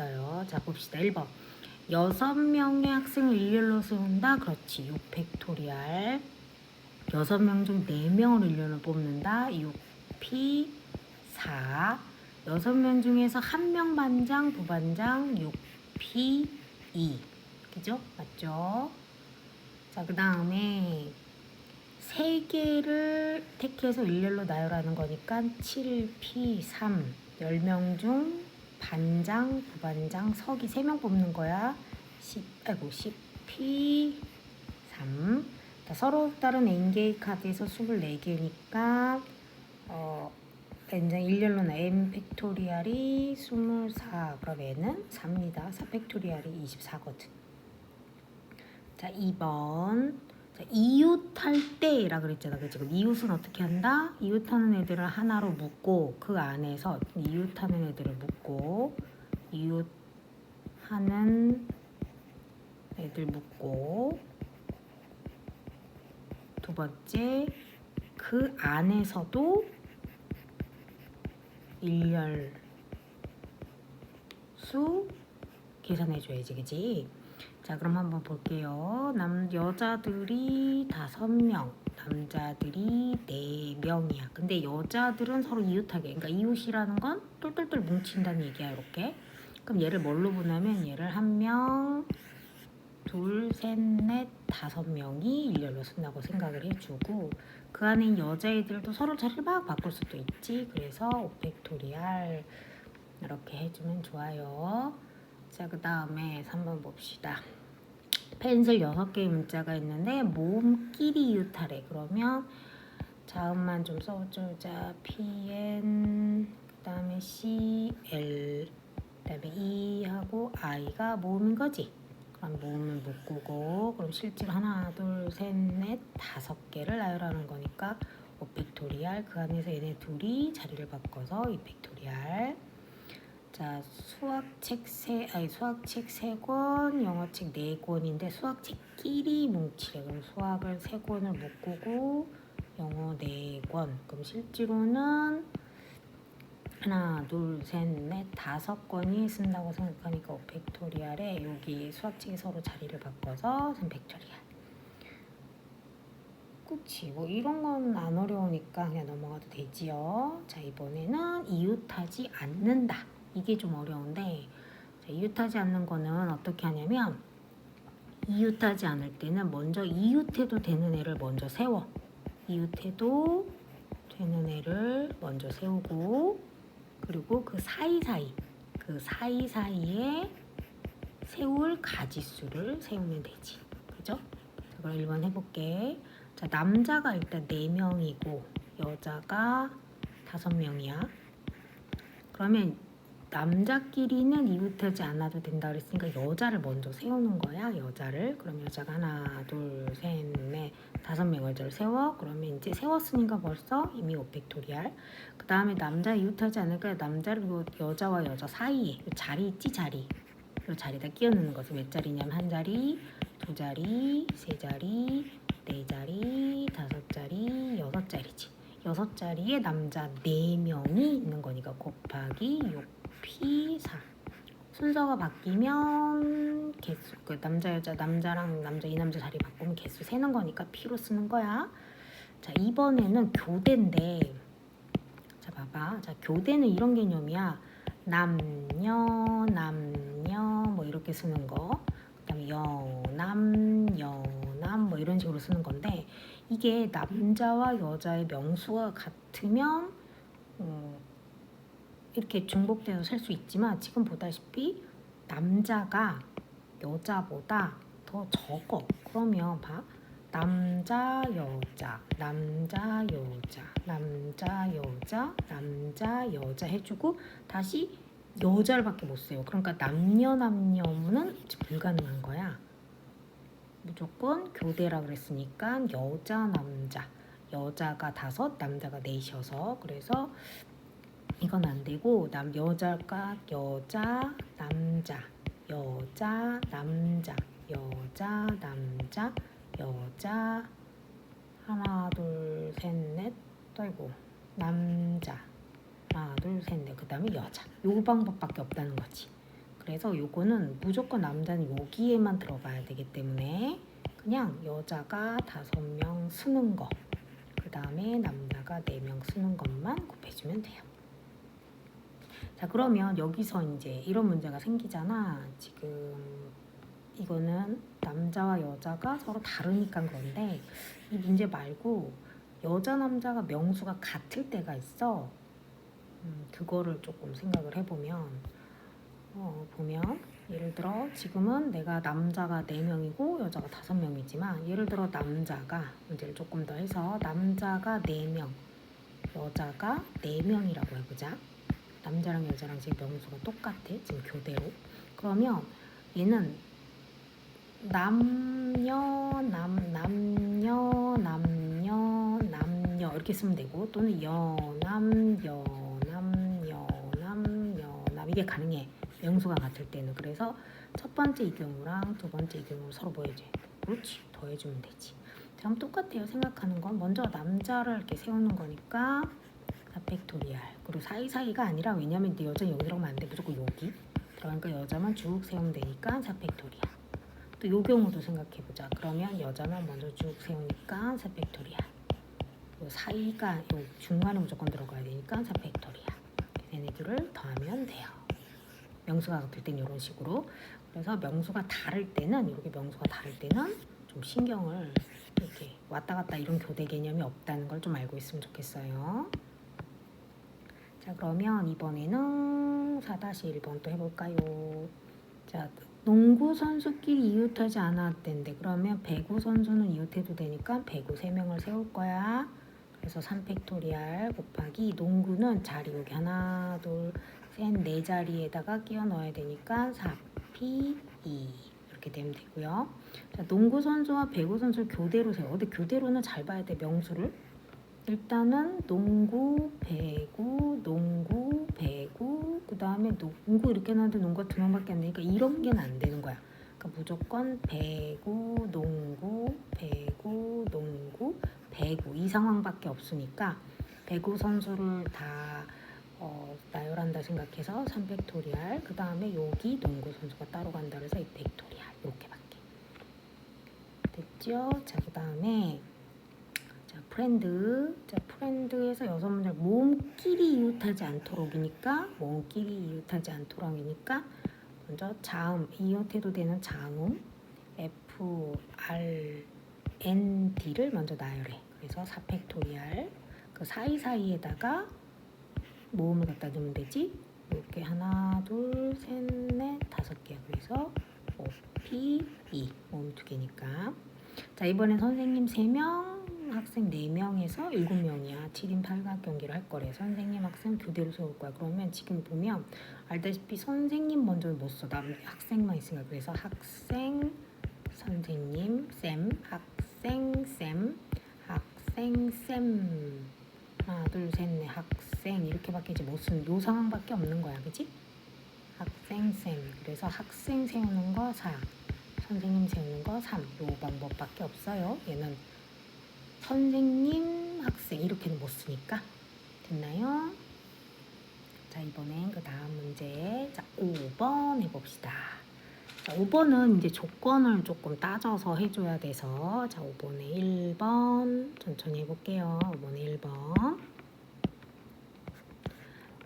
있어요. 자 봅시다. 1번. 여섯 명의 학생을 일렬로 세운다. 그렇지. 6 팩토리알. 여섯 명중 네명을 일렬로 뽑는다. 6P 4. 여섯 명 중에서 한 명 반장, 부반장 6P 2. 그죠? 맞죠? 자, 그 다음에 세 개를 택해서 일렬로 나열하는 거니까 7P 3. 10명 중 반장, 부반장, 서기 3명 뽑는 거야. 10, 아이고 10P 3. 자, 서로 다른 N개의 카드에서 24개니까 어, 반장 일렬로는 M 팩토리알이 24 그럼 N은 4입니다. 4 팩토리알이 24거든. 자 2번 자, 이웃할 때라 그랬잖아. 그치? 그럼 이웃은 어떻게 한다? 이웃하는 애들을 하나로 묶고 그 안에서 이웃하는 애들을 묶고 이웃하는 애들 묶고 두 번째 그 안에서도 일렬 수 계산해 줘야지 그지? 자 그럼 한번 볼게요. 남 여자들이 다섯 명, 남자들이 네 명이야. 근데 여자들은 서로 이웃하게, 그러니까 이웃이라는 건 똘똘똘 뭉친다는 얘기야 이렇게. 그럼 얘를 뭘로 보냐면 얘를 한 명, 둘, 셋, 넷, 다섯 명이 일렬로 쓴다고 생각을 해주고 그 안에 여자애들도 서로 자리를 막 바꿀 수도 있지. 그래서 오펙토리알 이렇게 해주면 좋아요. 자, 그 다음에 3번 봅시다. 펜슬 6개의 문자가 있는데 모음끼리 이웃하래. 그러면 자음만 좀 써주자. PN, 그 다음에 CL, 그 다음에 E하고 I가 모음인 거지. 그럼 모음을 묶고 그럼 실제로 하나, 둘, 셋, 넷, 다섯 개를 나열하는 거니까 5팩토리알 그 안에서 얘네 둘이 자리를 바꿔서 2팩토리알 자 수학책 세 아니 수학책 세 권, 영어책 네 권인데 수학책끼리 뭉치래. 그럼 수학을 세 권을 묶고 영어 네 권. 그럼 실제로는 하나, 둘, 셋, 넷, 다섯 권이 쓴다고 생각하니까 오펙토리알에 여기 수학책이 서로 자리를 바꿔서 3 팩토리알. 그치 뭐 이런 건 안 어려우니까 그냥 넘어가도 되지요. 자 이번에는 이웃하지 않는다. 이게 좀 어려운데 자, 이웃하지 않는 거는 어떻게 하냐면 이웃하지 않을 때는 먼저 이웃해도 되는 애를 먼저 세워. 이웃해도 되는 애를 먼저 세우고 그리고 그 사이사이 그 사이사이에 세울 가지수를 세우면 되지. 그죠? 자, 그럼 1번 해볼게. 자, 남자가 일단 4명이고 여자가 5명이야. 그러면 남자끼리는 이웃하지 않아도 된다 그랬으니까 여자를 먼저 세우는 거야 여자를. 그럼 여자가 하나 둘셋넷 다섯 명 여자를 세워? 그러면 이제 세웠으니까 벌써 이미 오펙토리알 그 다음에 남자 이웃하지 않을까 남자를 요 여자와 여자 사이에 요 자리 있지 자리. 요 자리에다 끼워 넣는 거지. 몇 자리냐면 한 자리 두 자리 세 자리 네 자리 다섯 자리 여섯 자리지. 여섯 자리에 남자 네 명이 있는 거니까 곱하기 6 P4 순서가 바뀌면 개수 그 남자 여자 남자랑 남자 이 남자 자리 바꾸면 개수 세는 거니까 P로 쓰는 거야. 자 이번에는 교대인데 자 봐봐. 자 교대는 이런 개념이야. 남녀 남녀 뭐 이렇게 쓰는 거. 그다음에 여남 여남 뭐 이런 식으로 쓰는 건데 이게 남자와 여자의 명수가 같으면 어, 이렇게 중복돼서 살 수 있지만 지금 보다시피 남자가 여자보다 더 적어. 그러면 봐. 남자 여자 남자 여자 남자 여자 남자 여자 해주고 다시 여자를밖에 못 써요. 그러니까 남녀 남녀는 불가능한 거야. 무조건 교대라 그랬으니까 여자 남자 여자가 다섯 남자가 넷이어서 그래서 이건 안 되고 남 여자가 여자 남자. 여자 남자. 여자 남자. 여자. 하나 둘 셋 넷. 아이고 남자. 하나 둘 셋 넷. 그 다음에 여자. 요 방법밖에 없다는 거지. 그래서 요거는 무조건 남자는 여기에만 들어가야 되기 때문에 그냥 여자가 다섯 명 쓰는 거, 그 다음에 남자가 네 명 쓰는 것만 곱해주면 돼요. 자 그러면 여기서 이제 이런 문제가 생기잖아. 지금 이거는 남자와 여자가 서로 다르니까 그런데 이 문제 말고 여자 남자가 명수가 같을 때가 있어. 음, 그거를 조금 생각을 해보면 어, 보면 예를 들어 지금은 내가 남자가 4명이고 여자가 5명이지만 예를 들어 남자가 문제를 조금 더 해서 남자가 4명 여자가 4명이라고 해보자 남자랑 여자랑 지금 명수가 똑같아? 지금 교대로? 그러면 얘는 남녀 남 남녀 남녀 남녀 이렇게 쓰면 되고 또는 여남 여남 여남 여남 이게 가능해. 명수가 같을 때는. 그래서 첫 번째 이 경우랑 두 번째 이 경우 서로 뭐 해줘 그렇지. 더해주면 되지. 그럼 똑같아요. 생각하는 건 먼저 남자를 이렇게 세우는 거니까 4팩토리알. 그리고 사이사이가 아니라 왜냐면 내 여자 여기 들어가면 안 돼. 무조건 여기. 그러니까 여자만 쭉 세우면 되니까 4팩토리알. 또 요 경우도 생각해보자. 그러면 여자만 먼저 쭉 세우니까 4팩토리알. 요 사이가 요 중간에 무조건 들어가야 되니까 4팩토리알. 얘네들을 더하면 돼요. 명수가 같을 땐 이런 식으로. 그래서 명수가 다를 때는 이렇게 명수가 다를 때는 좀 신경을 이렇게 왔다 갔다 이런 교대 개념이 없다는 걸 좀 알고 있으면 좋겠어요. 자 그러면 이번에는 4-1번 또 해볼까요? 자 농구 선수끼리 이웃하지 않았댄데 그러면 배구 선수는 이웃해도 되니까 배구 3명을 세울 거야. 그래서 3팩토리알 곱하기 농구는 자리 여기 하나 둘셋네 자리에다가 끼워 넣어야 되니까 4P 2 이렇게 되면 되고요. 자, 농구 선수와 배구 선수를 교대로 세워. 근데 교대로는 잘 봐야 돼 명수를. 일단은 농구, 배구, 농구, 배구, 그 다음에 농구 이렇게 나는데 농구가 두 명밖에 안 되니까 이런 게는 안 되는 거야. 그러니까 무조건 배구, 농구, 배구, 농구, 배구 이 상황밖에 없으니까 배구 선수를 다 어, 나열한다 생각해서 3팩토리알 그 다음에 여기 농구 선수가 따로 간다 그래서 2팩토리알 이렇게밖에 됐죠? 자 그 다음에 자 프렌드. 자 프렌드에서 여섯 문제 몸끼리 이웃하지 않도록이니까 몸끼리 이웃하지 않도록이니까 먼저 자음 이웃해도 되는 자음 F R N D를 먼저 나열해. 그래서 4팩토리알 그 사이 사이에다가 모음을 갖다 두면 되지. 이렇게 하나 둘 셋 넷 다섯 개 그래서 O P E. 모음 두 개니까. 자 이번엔 선생님 3명 학생 4명에서 7명이야. 7인 8각 경기를 할 거래. 선생님 학생 교대로 세울 거야. 그러면 지금 보면 알다시피 선생님 먼저 못 써. 남 학생만 있으니까. 그래서 학생 선생님 쌤 학생 쌤 학생 쌤. 하나 둘 셋 넷. 학생. 이렇게밖에 이제 못 쓰는 요 상황밖에 없는 거야. 그지 학생 쌤. 그래서 학생 세우는 거 4, 선생님 세우는 거 3. 요 방법밖에 없어요. 얘는 선생님, 학생 이렇게는 못 쓰니까 됐나요? 자 이번엔 그 다음 문제 자 5번 해봅시다. 자 5번은 이제 조건을 조금 따져서 해줘야 돼서 자 5번에 1번 천천히 해볼게요. 5번에 1번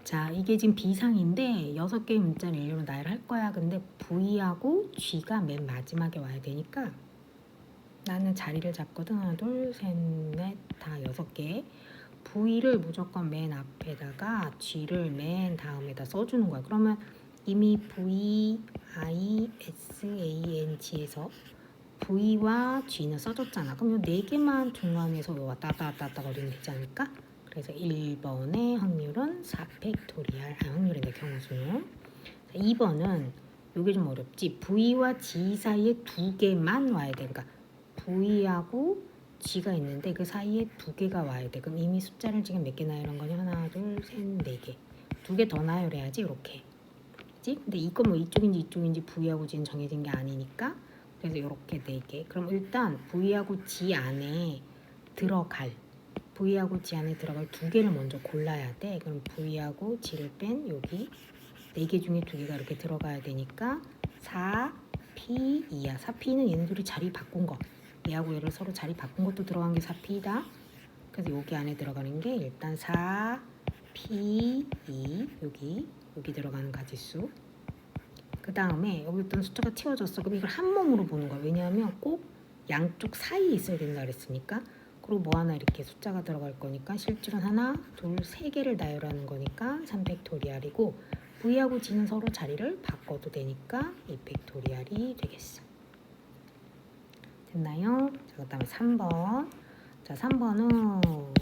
자, 이게 지금 비상인데 여섯 개의 문자를 일렬로 나열할 거야. 근데 V하고 G가 맨 마지막에 와야 되니까 나는 자리를 잡거든. 하나, 둘, 셋, 넷, 다 여섯 개. V를 무조건 맨 앞에다가 G를 맨 다음에다 써주는 거야. 그러면 이미 V, I, S, A, N, G에서 V와 G는 써줬잖아. 그럼 이 네 개만 중간에서 왔다 갔다 왔다 거리면 되지 않을까? 그래서 1번의 확률은 4 팩토리알 아, 확률인데 경우수 2번은 이게 좀 어렵지 V와 G 사이에 두 개만 와야 돼 그러니까 V하고 G가 있는데 그 사이에 두 개가 와야 돼 그럼 이미 숫자를 지금 몇 개 나열한 거냐 하나 둘 셋 네 개 두 개 더 나열해야지 이렇게 그치? 근데 이거 뭐 이쪽인지 이쪽인지 V하고 G는 정해진 게 아니니까 그래서 이렇게 네 개 그럼 일단 V하고 G 안에 들어갈 V하고 G 안에 들어갈 두 개를 먼저 골라야 돼. 그럼 V하고 G를 뺀 여기 네 개 중에 두 개가 이렇게 들어가야 되니까 4, P, 2야. 4P는 얘네들이 자리 바꾼 거. 얘하고 얘를 서로 자리 바꾼 것도 들어간 게 4P다. 그래서 여기 안에 들어가는 게 일단 4, P, 2 여기 여기 들어가는 가지수. 그 다음에 여기 있던 숫자가 튀어졌어. 그럼 이걸 한 몸으로 보는 거야. 왜냐하면 꼭 양쪽 사이에 있어야 된다 그랬으니까. 그리고 뭐 하나 이렇게 숫자가 들어갈 거니까 실질은 하나, 둘, 세 개를 나열하는 거니까 3팩토리알이고 V하고 G는 서로 자리를 바꿔도 되니까 2팩토리알이 되겠어. 됐나요? 자, 그 다음에 3번. 자, 3번은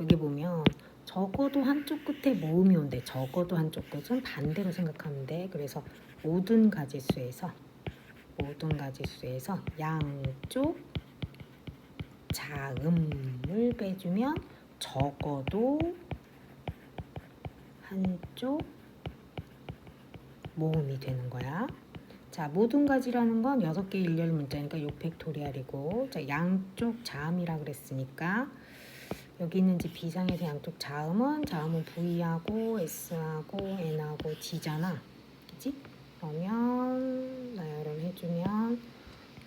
여기 보면 적어도 한쪽 끝에 모음이 온대. 적어도 한쪽 끝은 반대로 생각하면 돼. 그래서 모든 가지수에서 모든 가지수에서 양쪽 자음을 빼주면 적어도 한쪽 모음이 되는 거야. 자, 모든 가지라는 건 여섯 개 일렬 문자니까 6팩토리알이고, 자, 양쪽 자음이라 그랬으니까 여기 있는 지 비상에서 양쪽 자음은 자음은 V하고 S하고 N하고 G잖아. 그지? 그러면 나열을 해주면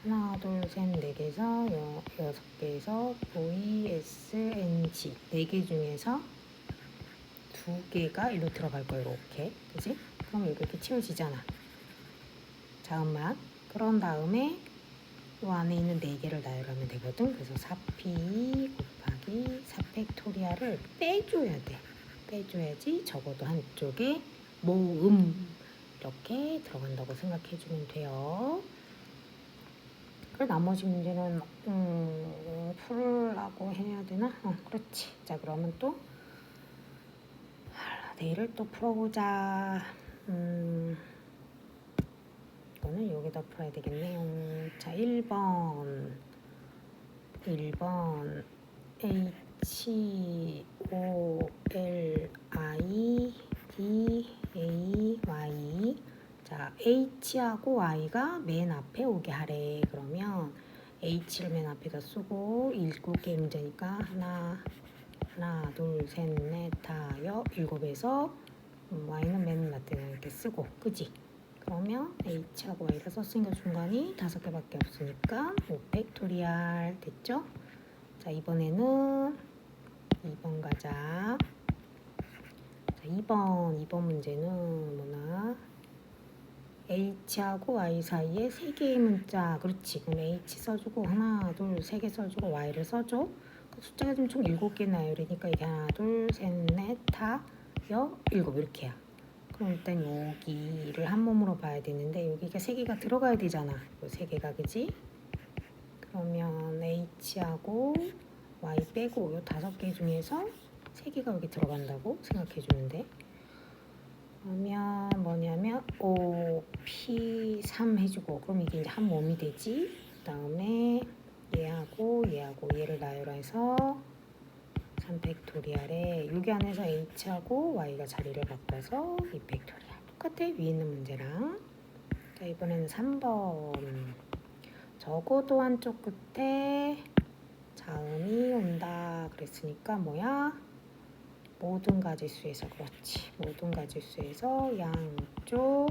하나, 둘, 셋, 네 개에서 여, 여섯 개에서 V, S, N, G 네 개 중에서 두 개가 일로 들어갈 거예요. 이렇게. 그지? 그럼 이렇게 채워지잖아. 자음만. 그런 다음에 이 안에 있는 네 개를 나열하면 되거든. 그래서 4p 곱하기 4팩토리아를 빼줘야 돼. 빼줘야지 적어도 한쪽에 모음 이렇게 들어간다고 생각해 주면 돼요. 그 나머지 문제는 음, 풀라고 해야 되나? 어, 그렇지. 자 그러면 또 아, 내일을 또 풀어보자. 음, 이거는 여기다 풀어야 되겠네요. 자 1번 1번 H O L I D A Y 자 H하고 Y가 맨 앞에 오게 하래. 그러면 H를 맨 앞에다 쓰고 개 문제니까 하나 하나 둘 셋 넷 다 여 일곱에서 음, Y는 맨 앞에 이렇게 쓰고 그지? 그러면 H하고 Y를 썼으니까 중간이 다섯 개밖에 없으니까 5 팩토리알 됐죠? 자 이번에는 2번 가자. 자 2번 2번 문제는 뭐나? H하고 Y 사이에 세 개의 문자. 그렇지. 그럼 H 써주고 하나 둘 세 개 써주고 Y를 써줘. 그 숫자가 지금 총 일곱 개 나열이니까 이게 하나 둘 셋 넷 다 여 일곱. 이렇게야 그럼 일단 여기를 한 몸으로 봐야 되는데 여기가 세 개가 들어가야 되잖아. 요세 개가 그지? 그러면 H하고 Y 빼고 요 다섯 개 중에서 세 개가 여기 들어간다고 생각해 돼. 그러면 뭐냐면 O, P, 3 해주고 그럼 이게 이제 한 몸이 되지. 그 다음에 얘하고 얘하고 얘를 나열해서 3팩토리알에 여기 안에서 h하고 y가 자리를 바꿔서 2팩토리알 똑같아 위에 있는 문제랑. 자 이번에는 3번. 적어도 한쪽 끝에 자음이 온다. 그랬으니까 뭐야? 모든 가지수에서 그렇지. 모든 가지수에서 양쪽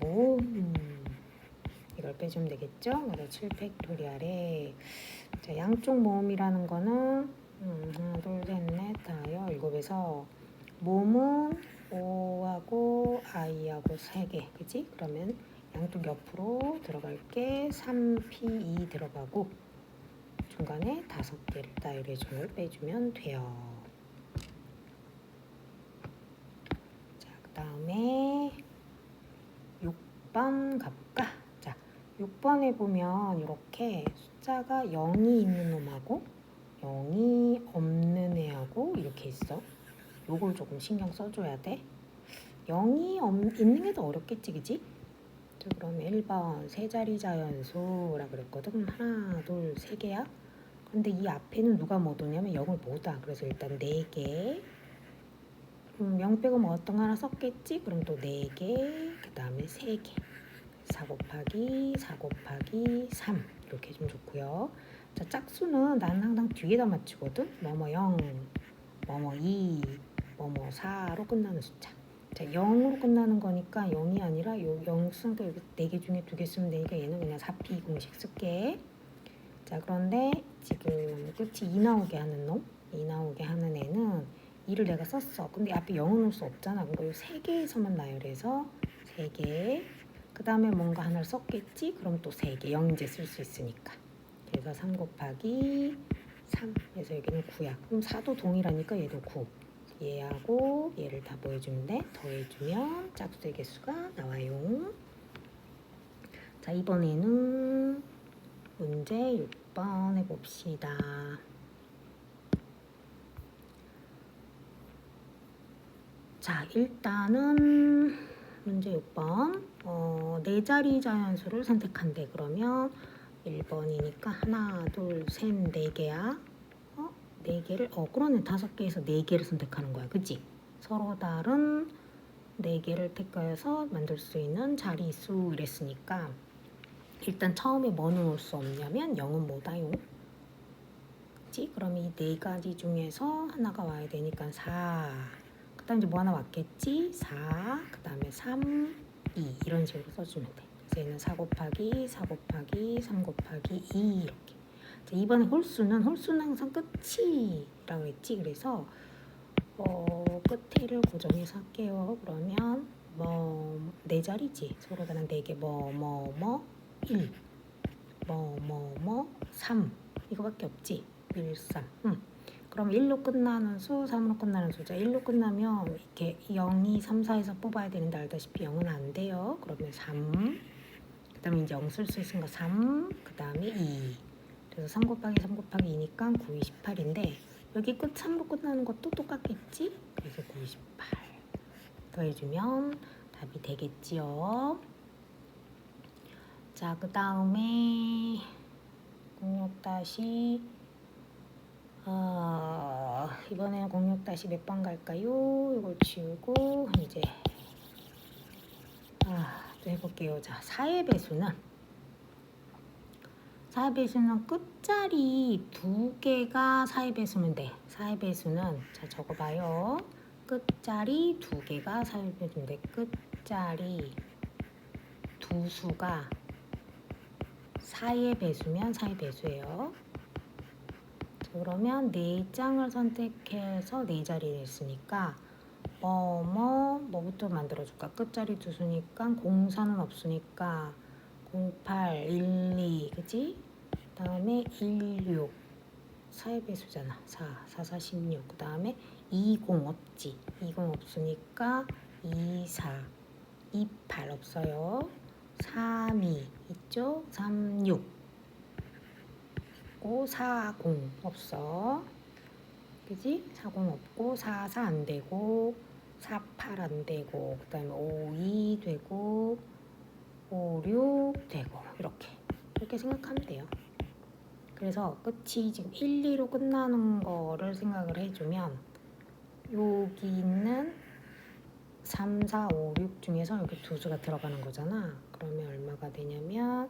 모음. 이걸 빼주면 되겠죠? 그래서 7팩토리알에 자 양쪽 모음이라는 거는 음, 하나, 둘, 셋, 넷, 다여, 일곱에서 몸은 O하고 I하고 세 개, 그지? 그러면 양쪽 옆으로 들어갈 게 3P2 들어가고 중간에 다섯 개를 나열해줌을 빼주면 돼요. 자, 그 다음에 6번 가볼까? 자, 6번에 보면 이렇게 숫자가 0이 있는 놈하고 0이 없는 애하고 이렇게 있어. 요걸 조금 신경 써줘야 돼. 0이 없, 있는 게 더 어렵겠지, 그지? 자, 그럼 1번 세 자리 자연수라 그랬거든. 그럼 하나, 둘, 세 개야. 근데 이 앞에는 누가 못 오냐면 0을 못 와. 그래서 일단 네 개. 음, 0 빼고 뭐 어떤 거 하나 썼겠지? 그럼 또 네 개. 그 다음에 세 개. 4 곱하기 4 곱하기 3 이렇게 좀 좋고요. 자, 짝수는 나는 항상 뒤에다 맞추거든. 뭐뭐 0, 뭐뭐 2, 뭐뭐 4로 끝나는 숫자. 자, 0으로 끝나는 거니까 0이 아니라 요 0 쓰니까 여기 4개 중에 2개 쓰면 되니까 얘는 그냥 4P 공식 쓸게. 자, 그런데 지금 끝이 2 나오게 하는 놈, 2 나오게 하는 애는 2를 내가 썼어. 근데 앞에 0은 넣을 수 없잖아. 그러니까 요 3개에서만 나열해서 3개. 그 다음에 뭔가 하나를 썼겠지? 그럼 또 3개. 0 이제 쓸 수 있으니까. 그래서 3 곱하기 3. 그래서 여기는 9야. 그럼 4도 동일하니까 얘도 9. 얘하고 얘를 다 보여주면 돼. 더해주면 짝수의 개수가 나와요. 자, 이번에는 문제 6번 해봅시다. 자, 일단은 문제 6번. 어, 네 자리 자연수를 선택한대. 그러면 1번이니까 하나, 둘, 셋, 네 개야. 어? 네 개를 어, 그러네. 다섯 개에서 네 개를 선택하는 거야. 그치? 서로 다른 네 개를 택하여서 만들 수 있는 자리 수 이랬으니까 일단 처음에 뭐 넣을 수 없냐면 0은 뭐다요? 그치? 그럼 이 네 가지 중에서 하나가 와야 되니까 4. 그 다음 이제 뭐 하나 왔겠지? 4. 그 다음에 3, 2. 이런 식으로 써주면 돼. 얘는 4 곱하기 4 곱하기 3 곱하기 2 이렇게. 자, 이번에 홀수는 홀수는 항상 끝이라고 했지. 그래서 어, 끝에를 고정해서 할게요. 그러면 뭐 네 자리지. 서로 다른 네 개. 뭐 뭐 뭐 1. 뭐 뭐 뭐 3. 이거밖에 없지. 1, 3. 응. 그럼 1로 끝나는 수, 3으로 끝나는 숫자. 1로 끝나면 이렇게 0, 2, 3, 4에서 뽑아야 되는데 알다시피 0은 안 돼요. 그러면 3. 그 다음에 이제 0쓸수 있으니까 3. 그 다음에 2. 그래서 3 곱하기 3 곱하기 2니까 9, 28인데 여기 끝 3로 끝나는 것도 똑같겠지? 그래서 98. 더해주면 답이 되겠지요. 자, 그 다음에 06 다시 어, 이번에는 06 다시 몇 번 갈까요? 이걸 지우고 이제 아, 또 해볼게요. 자, 4의 배수는 4의 배수는 끝자리 두 개가 4의 배수면 돼. 4의 배수는 자 적어봐요. 끝자리 두 개가 4의 배수면 돼. 끝자리 두 수가 4의 배수면 4의 배수예요. 자, 그러면 네 장을 선택해서 네 자리를 했으니까 뭐, 뭐, 뭐부터 만들어줄까? 끝자리 두 수니까 공사는 없으니까 08, 12, 그지? 그 다음에 16, 4의 배수잖아. 4, 4, 4, 16. 그 다음에 20 없지. 20 없으니까 24, 28 없어요. 32 있죠? 36 있고 40 없어. 그지? 40 없고 44 안 되고 48안 되고 그 다음에 52 되고 56 되고 이렇게 이렇게 생각하면 돼요. 그래서 끝이 지금 1, 2로 끝나는 거를 생각을 해주면 여기 있는 3, 4, 5, 6 중에서 여기 두 수가 들어가는 거잖아. 그러면 얼마가 되냐면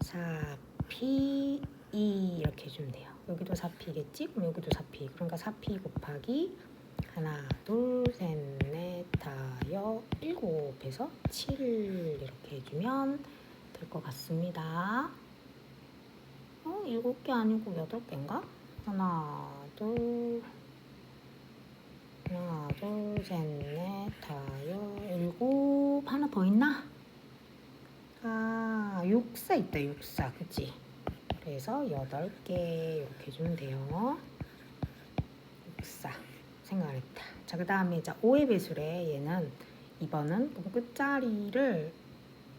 4P 2 이렇게 해주면 돼요. 여기도 4P겠지? 그럼 여기도 4P. 그러니까 4P 곱하기 하나, 둘, 셋, 넷, 다섯, 일곱에서 7 이렇게 해주면 될 것 같습니다. 어? 일곱 개 아니고 여덟 개인가? 하나, 둘, 하나, 둘, 셋, 넷, 다섯, 일곱. 하나 더 있나? 아, 육사 있다, 육사. 그치? 그래서 여덟 개 이렇게 해주면 돼요. 육사. 생각 안 했다. 자, 그 다음에 자, 5의 배수래. 얘는 2번은 그럼 끝자리를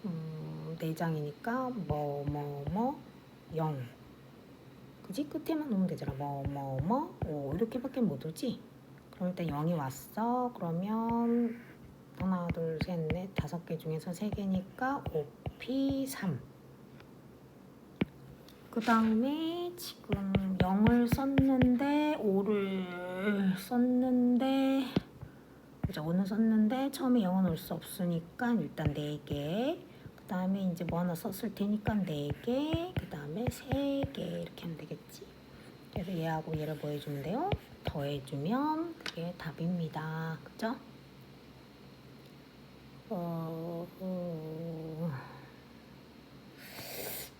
음, 4장이니까 뭐, 뭐, 뭐, 0. 그지? 끝에만 놓으면 되잖아. 뭐, 뭐, 뭐, 5. 이렇게밖에 못 오지? 그럼 일단 0이 왔어. 그러면 하나, 둘, 셋, 넷, 다섯 개 중에서 세 개니까 5P 3. 그 다음에 지금 0을 썼는데 5를 썼는데 그죠? 5는 썼는데 처음에 0은 올수 없으니까 일단 4개 그 다음에 이제 뭐 하나 썼을 테니까 4개 그 다음에 3개 이렇게 하면 되겠지 그래서 얘하고 얘를 뭐 해주면 돼요? 더해주면 그게 답입니다 그죠? 어, 어.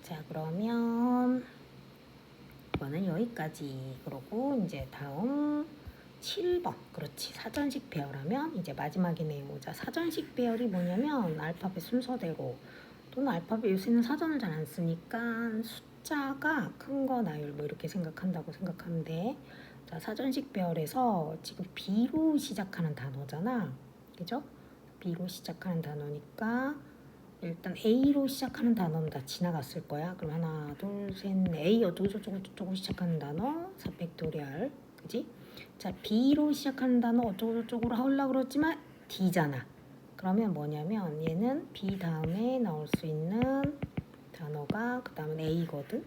자 그러면 이거는 여기까지 그러고 이제 다음 7번 그렇지 사전식 배열하면 이제 마지막이네요 자 사전식 배열이 뭐냐면 알파벳 순서대로 또는 알파벳 요새는 사전을 잘 안 쓰니까 숫자가 큰 거 나열 뭐 이렇게 생각한다고 생각하면 돼. 자 사전식 배열에서 지금 B로 시작하는 단어잖아. 그죠? B로 시작하는 단어니까 일단 A로 시작하는 단어는 다 지나갔을 거야. 그럼 하나, 둘, 셋, 넷. A 어쩌고 저쩌고 시작하는 단어 4팩토리얼. 그지? 자 B로 시작하는 단어 어쩌고 저쩌고로 하려고 그랬지만 D잖아. 그러면 뭐냐면 얘는 B 다음에 나올 수 있는 단어가 그 다음은 A거든.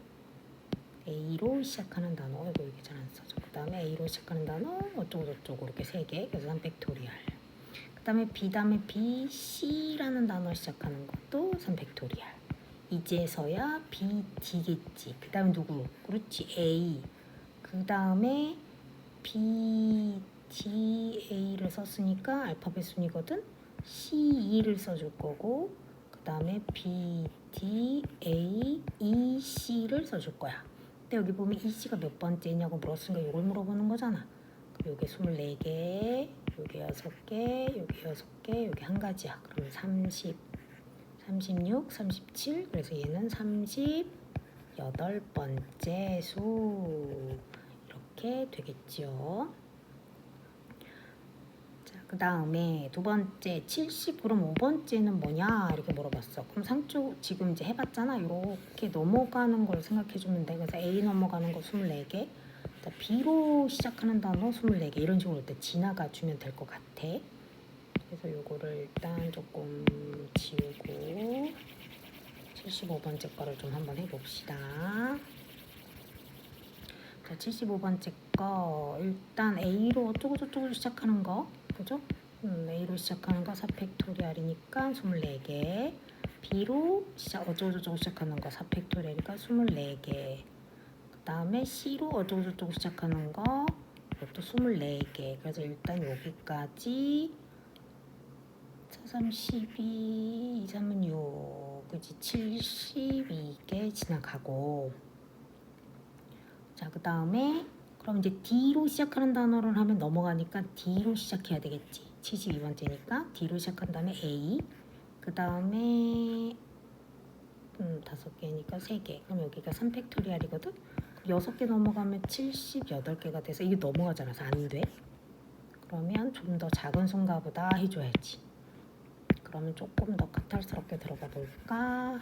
A로 시작하는 단어 이거 이게 잘 안 써져. 그 다음에 A로 시작하는 단어 어쩌고 저쩌고 이렇게 세 개. 그래서 3팩토리얼. 그 다음에 B 다음에 B, C라는 단어 시작하는 것도 3팩토리얼. 이제서야 B, D겠지. 그 다음에 누구? 그렇지 A. 그 다음에 B, D, A를 썼으니까 알파벳 순이거든. C2를 써줄 거고 그 다음에 B, D, A, E, C를 써줄 거야. 근데 여기 보면 E, C가 몇 번째냐고 물었으니까 이걸 물어보는 거잖아. 그럼 여기 24개, 여기 6개, 여기 6개, 여기 한 가지야. 그러면 30, 36, 37. 그래서 얘는 38번째 수. 이렇게 되겠죠. 그 다음에 두 번째 70 그럼 5번째는 뭐냐 이렇게 물어봤어. 그럼 상쪽 지금 이제 해봤잖아. 이렇게 넘어가는 걸 생각해주면 돼. 그래서 A 넘어가는 거 24개. 자, B로 시작하는 단어 24개 이런 식으로 일단 지나가 주면 될 것 같아. 그래서 요거를 일단 조금 지우고 75번째 거를 좀 한번 해봅시다. 자, 75번째 거 일단 A로 어쩌고 저쩌고 시작하는 거 그죠? 음, A로 시작하는 거 4팩토리얼이니까 24개 B로 시작 어쩌고저쩌고 시작하는 거 4팩토리얼이니까 24개 그 다음에 C로 어쩌고저쩌고 시작하는 거 이것도 24개 그래서 일단 여기까지 4, 3, 12, 2, 3은 6 그지 72개 지나가고 자 그 다음에 그럼 이제 D로 시작하는 단어를 하면 넘어가니까 D로 시작해야 되겠지. 72번째니까 D로 시작한 다음에 A. 그 다음에 음, 다섯 개니까 세 개. 그럼 여기가 3팩토리얼이거든. 여섯 개 넘어가면 78개가 돼서 이게 넘어가잖아. 그래서 안 돼. 그러면 좀 더 작은 순가보다 해줘야지. 그러면 조금 더 까탈스럽게 들어가 볼까?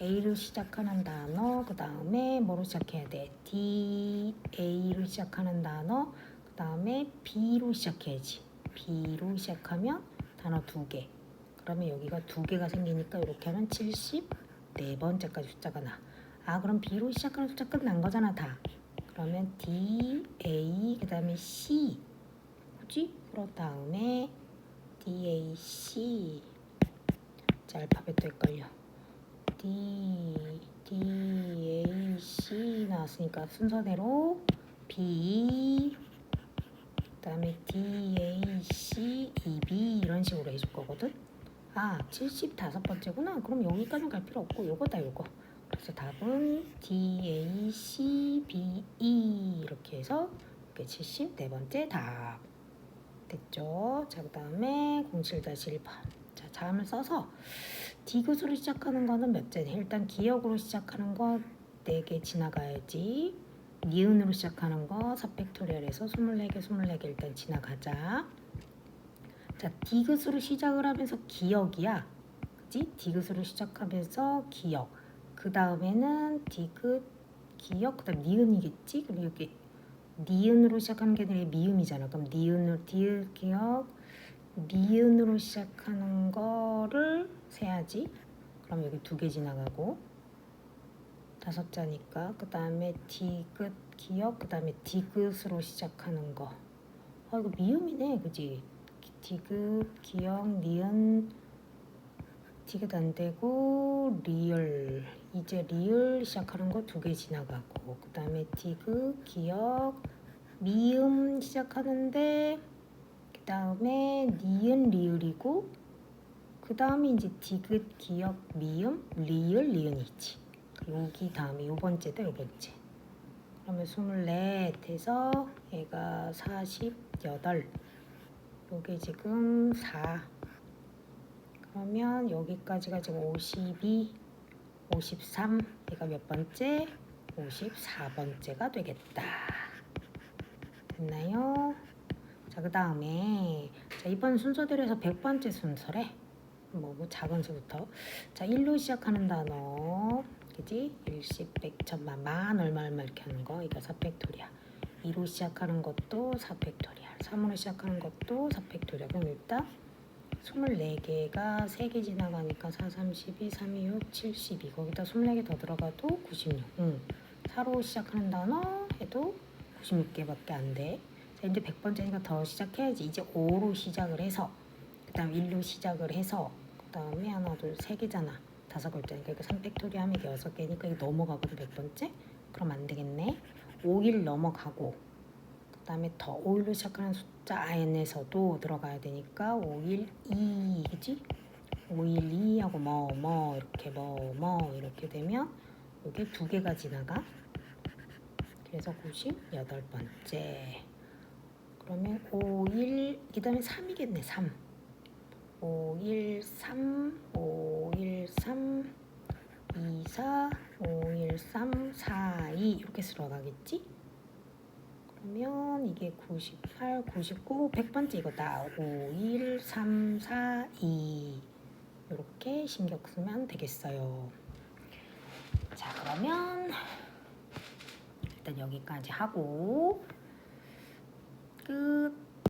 A로 시작하는 단어, 그 다음에 뭐로 시작해야 돼? D, A로 시작하는 단어, 그 다음에 B로 시작해야지. B로 시작하면 단어 두 개. 그러면 여기가 두 개가 생기니까 이렇게 하면 74번째까지 숫자가 나. 아, 그럼 B로 시작하는 숫자 끝난 거잖아, 다. 그러면 D, A, 그 다음에 C. 그지? 그런 다음에 D, A, C. 자, 알파벳도 헷갈려. D, D, A, C 나왔으니까 순서대로 B, 그 다음에 D, A, C, E, B 이런 식으로 해줄 거거든. 아, 75번째구나. 그럼 여기까지는 갈 필요 없고 요거다 요거. 그래서 답은 D, A, C, B, E 이렇게 해서 이렇게 74번째 답. 됐죠? 자, 그 다음에 07-1번. 자, 자음을 써서 디귿으로 시작하는 거는 몇 째? 일단 기역으로 시작하는 거 4개 지나가야지. 니은으로 시작하는 거 4팩토리얼에서 24개, 24개 일단 지나가자. 자, 디귿으로 시작을 하면서 기역이야. 그지? 디귿으로 시작하면서 기역. 그 다음에는 디귿, 기역, 그 다음 니은이겠지? 그럼 여기 니은으로 시작하는 게 아니라 미음이잖아. 그럼 니은으로, 디귿, 기역, 니은으로 시작하는 거를 세야지. 그럼 여기 두 개 지나가고 다섯 자니까 그 다음에 디귿 기역 그 다음에 디귿으로 시작하는 거. 아 이거 미음이네, 그지? 디귿 기역 니은 디귿 안 되고 리을 이제 리을 시작하는 거 두 개 지나가고 그 다음에 디귿 기역 미음 시작하는데 그 다음에 니은 리을이고 그 다음에 이제 디귿, 기역, 미음, 리을, 리은이 있지. 여기 다음에 요 번째다 요 번째. 그러면 24에서 얘가 48. 요게 지금 4. 그러면 여기까지가 지금 52, 53. 얘가 몇 번째? 54번째가 되겠다. 됐나요? 자, 그 다음에 자, 이번 순서대로 해서 100번째 순서래. 뭐, 뭐 작은 수부터. 자, 1로 시작하는 단어. 그지? 일십, 백, 천만, 만, 얼마, 얼마 이렇게 하는 거. 이거 4팩토리야. 2로 시작하는 것도 4팩토리야. 3으로 시작하는 것도 4팩토리야. 그럼 일단 24개가 3개 지나가니까 4, 32, 3, 2, 6, 72. 거기다 24개 더 들어가도 96. 응. 4로 시작하는 단어 해도 96개밖에 안 돼. 자, 이제 100번째니까 더 시작해야지. 이제 5로 시작을 해서 그 다음 1로 시작을 해서 그 다음에 하나, 둘, 세 개잖아. 다섯 글자니까 이거 3팩토리 하면 여섯 개니까 이거 넘어가거든 100번째? 그럼 안 되겠네. 5일 넘어가고 그 다음에 더 5일로 시작하는 숫자 안에서도 들어가야 되니까 5일 2 그지? 5일 2하고 뭐 뭐 이렇게 뭐 뭐 이렇게 되면 이게 두 개가 지나가 그래서 98번째 그러면 5일 그 다음에 3이겠네 3 5일 3 5일 3 2 4 5일 3 4 2 이렇게 들어가겠지? 그러면 이게 98, 99, 100번째 이거다. 5, 1, 3, 4, 2 이렇게 신경 쓰면 되겠어요. 자 그러면 일단 여기까지 하고 끝.